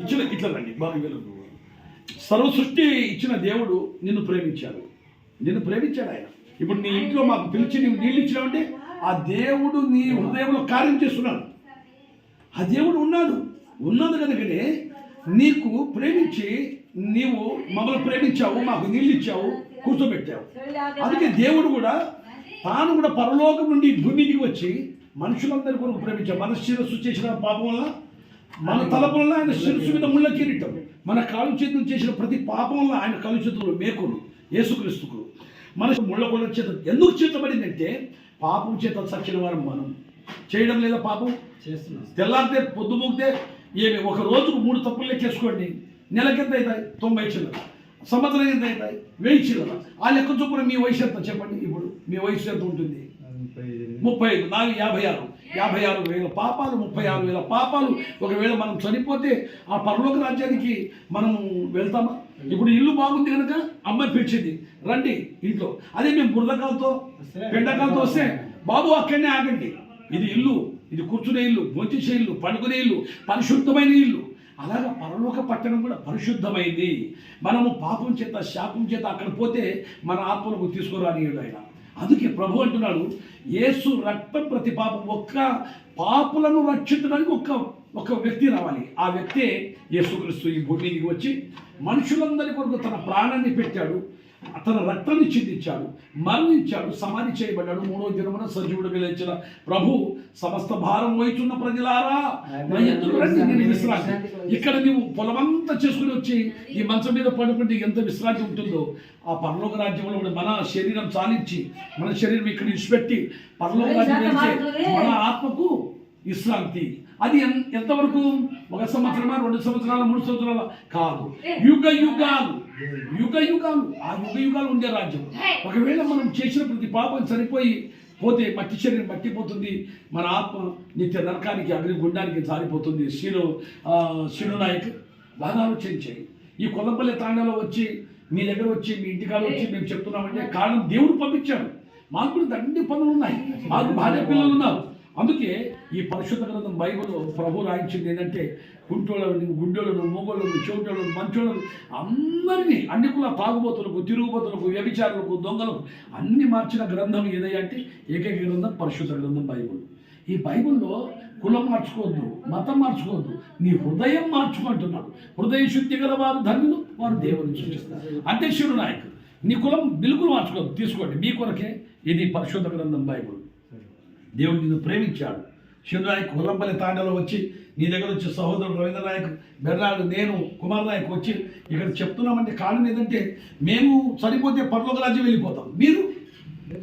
ఇచ్చిన ఇట్లా రండి బాగా వెలుగు సర్వ సృష్టి ఇచ్చిన దేవుడు నిన్ను ప్రేమించాడు. నిన్ను ప్రేమించాడు ఆయన. ఇప్పుడు నీ ఇంట్లో మాకు పిలిచి నీవు నీళ్ళు ఇచ్చినావంటే ఆ దేవుడు నీ హృదయంలో కార్యం చేస్తున్నాడు. ఆ దేవుడు ఉన్నాడు. ఉన్నది కనుకనే నీకు ప్రేమించి నీవు మమ్మల్ని ప్రేమించావు మాకు నీళ్ళు ఇచ్చావు కూర్చోబెట్టావు. అందుకే దేవుడు కూడా తాను కూడా పరలోకం నుండి భూమికి వచ్చి మనుషులందరి కొరకు ప్రేమించాడు. మన చేసిన పాపం వల్ల మన తలపు వల్ల ఆయన శిరస్సు మీద ముళ్ళ కిరీటం. మన కాలు చేతులు చేసిన ప్రతి పాపం వల్ల ఆయన కాలు చేతులు మేకులు. యేసుక్రీస్తుకు. మన ముళ్ళ కొల చేత ఎందుకు చేతబడిందంటే పాపం చేత సచ్చిన వారు మనం. చేయడం లేదా పాపం? చేస్తున్నాం. తెల్లారితే పొద్దుమూగితే ఏమి ఒక రోజుకు మూడు తప్పులు లెక్కేసుకోండి నెలకి ఎంత అవుతాయి? తొంభై చిల్లర. సంవత్సరం ఎంత అవుతాయి? వెయ్యి చిల్లర. ఆ లెక్క చొప్పున మీ వయసు ఎంత? చెప్పండి. ఇప్పుడు మీ వయసు ఎంత ఉంటుంది. ముప్పై ఐదు నాలుగు యాభై ఆరు. యాభై ఆరు వేల పాపాలు ముప్పై ఆరు వేల పాపాలు. ఒకవేళ మనం చనిపోతే ఆ పరలోక రాజ్యానికి మనం వెళ్తామా? ఇప్పుడు ఇల్లు బాగుంది కనుక అమ్మాయి పిలిచింది రండి ఇంట్లో. అదే మేము బురదకాలతో పెండకాలతో వస్తే బాబు అక్కడనే ఆగండి. ఇది ఇల్లు ఇది కూర్చునే ఇల్లు భోంచేసే ఇల్లు పండుకునే ఇల్లు పరిశుద్ధమైన ఇల్లు. అలాగా పరలోక పట్టణం కూడా పరిశుద్ధమైంది. మనము పాపం చేత శాపం చేత అక్కడ పోతే మన ఆత్మలకు తీసుకురానియడు ఆయన. అందుకే ప్రభు అంటున్నాడు యేసు రక్తం ప్రతి పాపం ఒక్క పాపులను రక్షించడానికి ఒక్క ఒక వ్యక్తి రావాలి. ఆ వ్యక్తే యేసుక్రీస్తు ఈ భూమికి వచ్చి మనుషులందరి కొరకు తన ప్రాణాన్ని పెట్టాడు. తన రక్తాన్ని చిందించాడు మరణించాడు సమాధి చేయబడ్డాడు. మూడో దినమున సజీవుడు లేచిన ప్రభు సమస్త భారం వహిస్తున్న ప్రజలారా నేను విశ్రాంతి. ఇక్కడ నీవు పొలమంతా చేసుకుని వచ్చి ఈ మంచం మీద పడుకుంటే ఎంత విశ్రాంతి ఉంటుందో. ఆ పరలోక రాజ్యంలో మన శరీరం చాలించి మన శరీరం ఇక్కడ ఇచ్చిపెట్టి పరలోక రాజ్యం మన ఆత్మకు విశ్రాంతి. అది ఎంతవరకు? ఒక సంవత్సరమా రెండు సంవత్సరాల మూడు సంవత్సరాల? కాదు. యుగ యుగాలు. యుగ యుగాలు. ఆ యుగ యుగాలు ఉండే రాజ్యం. ఒకవేళ మనం చేసిన ప్రతి పాపం సరిపోయి పోతే మట్టి శరీరం మట్టిపోతుంది. మన ఆత్మ నిత్య నరకానికి అగ్ని గుండానికి జారిపోతుంది. శీను శీను నాయక్ బాగా ఆలోచించాయి. ఈ కొలంపల్లి తాండాలో వచ్చి మీ దగ్గర వచ్చి మీ ఇంటికాడ వచ్చి మేము చెప్తున్నామంటే కారణం దేవుడు పంపించాడు. మాకు కూడా దండి పనులు ఉన్నాయి. మాకు భార్య పిల్లలు ఉన్నారు. అందుకే ఈ పరిశుద్ధ గ్రంథం బైబుల్ ప్రభు రాయించింది ఏంటంటే గుంటోళ్ళను గుండెలను మూగోళ్ళను చెవిటోళ్ళను మంచోళ్ళను అందరినీ అన్ని కుల తాగుబోతులకు తిరుగుబోతులకు వ్యభిచారులకు దొంగలకు అన్ని మార్చిన గ్రంథం ఏదయ్యా ఏకైక గ్రంథం పరిశుద్ధ గ్రంథం బైబుల్. ఈ బైబిల్లో కులం మార్చుకోవద్దు మతం మార్చుకోవద్దు నీ హృదయం మార్చుకుంటున్నాడు హృదయ శుద్ధి గల వారు ధన్యులు వారు దేవుని సూచిస్తారు అంటే శివుడు నాయకు నీ కులం బిల్కులు మార్చుకోవద్దు తీసుకోండి. మీ కొరకే ఇది పరిశుద్ధ గ్రంథం బైబుల్. దేవుడు నిన్ను ప్రేమించాడు. శివనాయక్ ఉల్లంపల్లి తాండలో వచ్చి నీ దగ్గర వచ్చి సహోదరుడు రవీంద్ర నాయక్ బెర్నాడు నేను కుమార్ నాయక్ వచ్చి ఇక్కడ చెప్తున్నామంటే కారణం ఏంటంటే మేము చనిపోతే పర్లోక రాజ్యం వెళ్ళిపోతాం. మీరు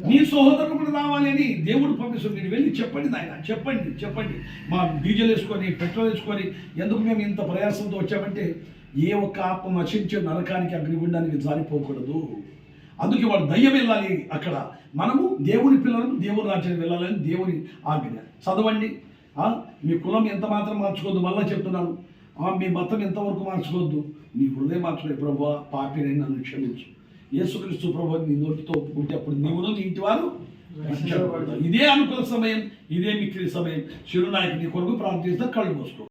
మీ సహోదరులు కూడా రావాలి అని దేవుడు పంపిస్తుంది మీరు వెళ్ళి చెప్పండి నాయన చెప్పండి చెప్పండి. మా డీజిల్ వేసుకొని పెట్రోల్ వేసుకొని ఎందుకు మేము ఇంత ప్రయాసంతో వచ్చామంటే ఏ ఒక్క ఆత్మ నశించే నరకానికి అగ్నిగుండానికి జారిపోకూడదు. అందుకే వాడు దయ్యం వెళ్ళాలి అక్కడ. మనము దేవుని పిల్లలను దేవుని రాజ్యానికి వెళ్ళాలని దేవుని ఆజ్ఞ. చదవండి. మీ కులం ఎంత మాత్రం మార్చుకోవద్దు మళ్ళీ చెప్తున్నాను. మీ మతం ఎంతవరకు మార్చుకోవద్దు. నీ హృదయం మార్చుకోలేదు ప్రభు పాపిని నన్ను క్షమించు. యేసుక్రీస్తు ప్రభు నీ నోటితో ఒప్పుకుంటే అప్పుడు నీవును నీ ఇంటి వారు ఇదే అనుకూల సమయం ఇదే మిక్కిలి సమయం. శిరునాయకు నీ కొరకు ప్రార్థిస్తే కళ్ళు మూసుకో.